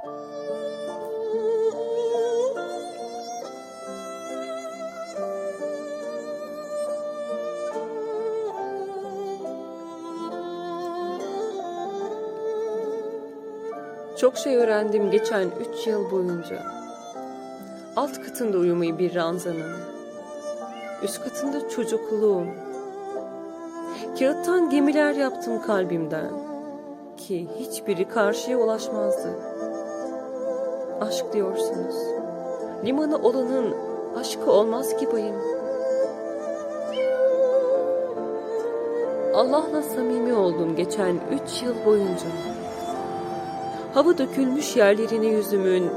Çok şey öğrendim geçen üç yıl boyunca. Alt katında uyumayı bir ranzanın. Üst katında çocukluğum. Kağıttan gemiler yaptım kalbimden. Ki hiçbiri karşıya ulaşmazdı. Aşk diyorsunuz. Limanı olanın aşkı olmaz ki bayım. Allah'la samimi oldum geçen üç yıl boyunca. Hava dökülmüş yerlerine yüzümün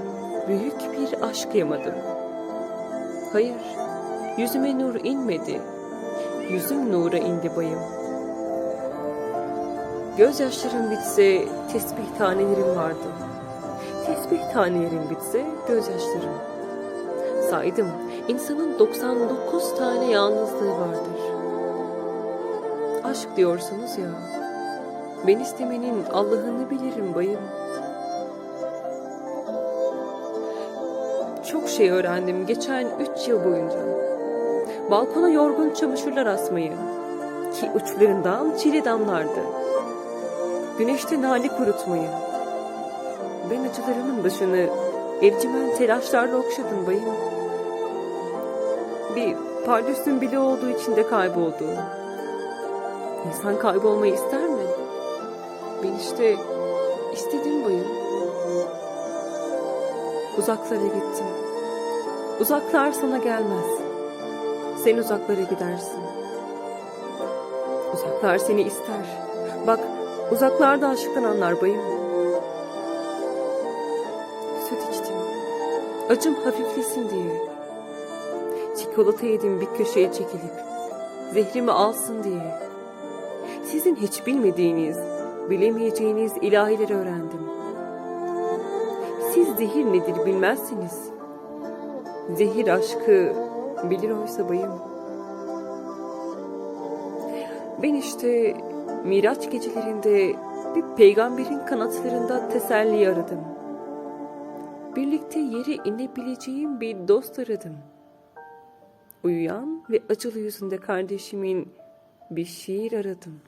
büyük bir aşk yamadım. Hayır, yüzüme nur inmedi. Yüzüm nura indi bayım. Gözyaşlarım bitse tesbih tanelerim vardı. Tesbih tanelerim bitse gözyaşlarım. Saydım, insanın 99 tane yalnızlığı vardır. Aşk diyorsunuz ya. Ben istemenin Allah'ını bilirim bayım. Çok şey öğrendim geçen üç yıl boyunca. Balkona yorgun çamaşırlar asmayı. Ki uçlarından çile damlardı. Güneşte nane kurutmayı. Ben acılarımın başını evcimen telaşlarla okşadım bayım. Bir pardüsün bile olduğu içinde kayboldu. İnsan kaybolmayı ister mi? Ben işte istedim bayım. Uzaklara gittim. Uzaklar sana gelmez. Sen uzaklara gidersin. Uzaklar seni ister. Bak uzaklarda aşktan anlar bayım. Acım hafiflesin diye. Çikolata yedim bir köşeye çekilip. Zehrimi alsın diye. Sizin hiç bilmediğiniz, bilemeyeceğiniz ilahileri öğrendim. Siz zehir nedir bilmezsiniz. Zehir aşkı bilir oysa bayım. Ben işte Miraç gecelerinde bir peygamberin kanatlarında teselli aradım. Birlikte yere inebileceğim bir dost aradım. Uyuyan ve acılı yüzünde kardeşimin bir şiir aradım.